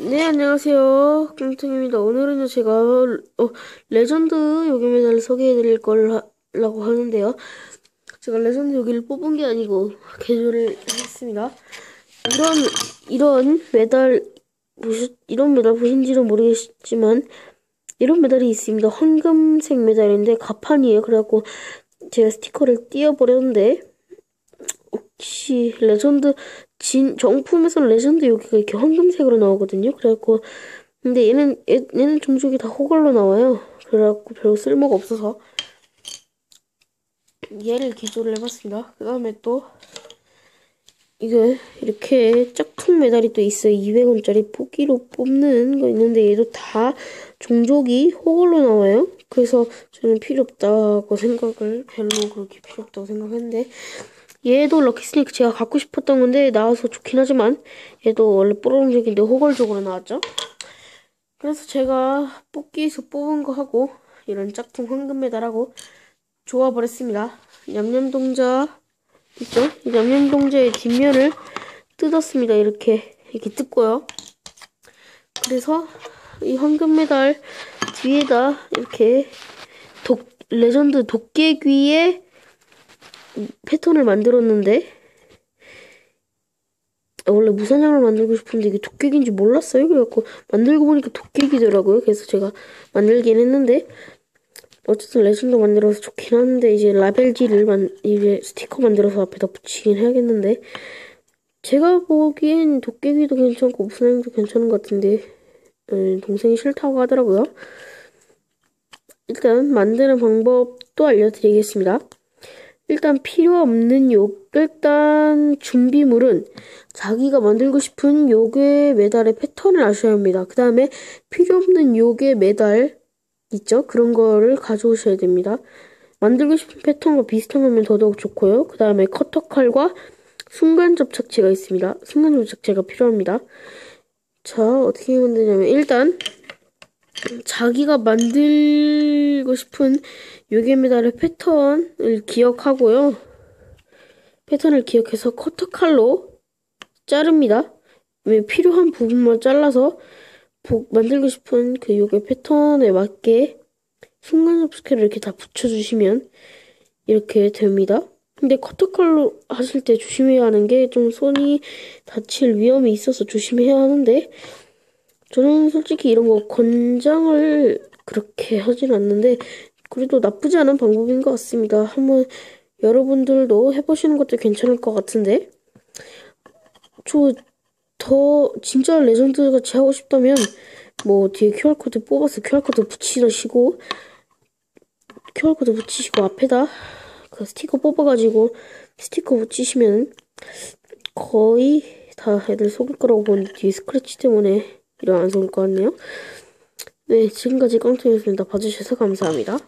네, 안녕하세요. 깡통입니다. 오늘은요, 제가, 어, 레전드 요기 메달을 소개해드릴 거라고 하는데요. 제가 레전드 요기를 뽑은 게 아니고, 개조를 했습니다. 이런, 이런 메달, 보시, 이런 메달 보신지는 모르겠지만, 이런 메달이 있습니다. 황금색 메달인데, 가판이에요. 그래갖고, 제가 스티커를 띄워버렸는데, 혹 시 레전드 진 정품에서 레전드 여기가 이렇게 황금색으로 나오거든요. 그래갖고 근데 얘는 얘, 얘는 종족이 다 호걸로 나와요. 그래갖고 별로 쓸모가 없어서 얘를 기조를 해봤습니다. 그 다음에 또 이거 이렇게 짝퉁 메달이 또 있어요. 200원짜리 뽑기로 뽑는 거 있는데 얘도 다 종족이 호걸로 나와요. 그래서 저는 필요 없다고 생각을 별로 그렇게 필요 없다고 생각했는데 얘도 럭키 스네이크 제가 갖고 싶었던 건데 나와서 좋긴 하지만 얘도 원래 뽀롱색인데 호걸적으로 나왔죠. 그래서 제가 뽑기에서 뽑은 거 하고 이런 짝퉁 황금 메달하고 좋아버렸습니다. 냠냠동자 있죠? 이 냠냠동자의 뒷면을 뜯었습니다. 이렇게 이렇게 뜯고요. 그래서 이 황금 메달 뒤에다 이렇게 독 레전드 도깨귀의 패턴을 만들었는데 아, 원래 무사냥을 만들고 싶은데 이게 도깨기인지 몰랐어요. 그래갖고 만들고 보니까 도깨기더라고요. 그래서 제가 만들긴 했는데 어쨌든 레전드 만들어서 좋긴 한데 이제 라벨지를 만 이제 스티커 만들어서 앞에다 붙이긴 해야겠는데 제가 보기엔 도깨기도 괜찮고 무사냥도 괜찮은 것 같은데 음, 동생이 싫다고 하더라고요. 일단 만드는 방법도 알려드리겠습니다. 일단 필요 없는 요 일단 준비물은 자기가 만들고 싶은 요괴 메달의 패턴을 아셔야 합니다. 그 다음에 필요 없는 요괴 메달 있죠? 그런 거를 가져오셔야 됩니다. 만들고 싶은 패턴과 비슷한 거면 더더욱 좋고요. 그 다음에 커터 칼과 순간 접착제가 있습니다. 순간 접착제가 필요합니다. 자, 어떻게 만드냐면 일단 자기가 만들고 싶은 요괴 메달의 패턴을 기억하고요. 패턴을 기억해서 커터칼로 자릅니다. 필요한 부분만 잘라서 만들고 싶은 그 요괴 패턴에 맞게 순간 접스케를 이렇게 다 붙여주시면 이렇게 됩니다. 근데 커터칼로 하실 때 조심해야 하는 게 좀 손이 다칠 위험이 있어서 조심해야 하는데 저는 솔직히 이런 거 권장을 그렇게 하진 않는데 그래도 나쁘지 않은 방법인 것 같습니다. 한번 여러분들도 해보시는 것도 괜찮을 것 같은데 저 더 진짜 레전드 같이 하고 싶다면 뭐 뒤에 QR코드 뽑아서 QR코드 붙이시고 QR코드 붙이시고 앞에다 그 스티커 뽑아가지고 스티커 붙이시면 거의 다 애들 속일 거라고 보는데 뒤에 스크래치 때문에 이런 안 속을 것 같네요. 네, 지금까지 깡통이었습니다. 봐주셔서 감사합니다.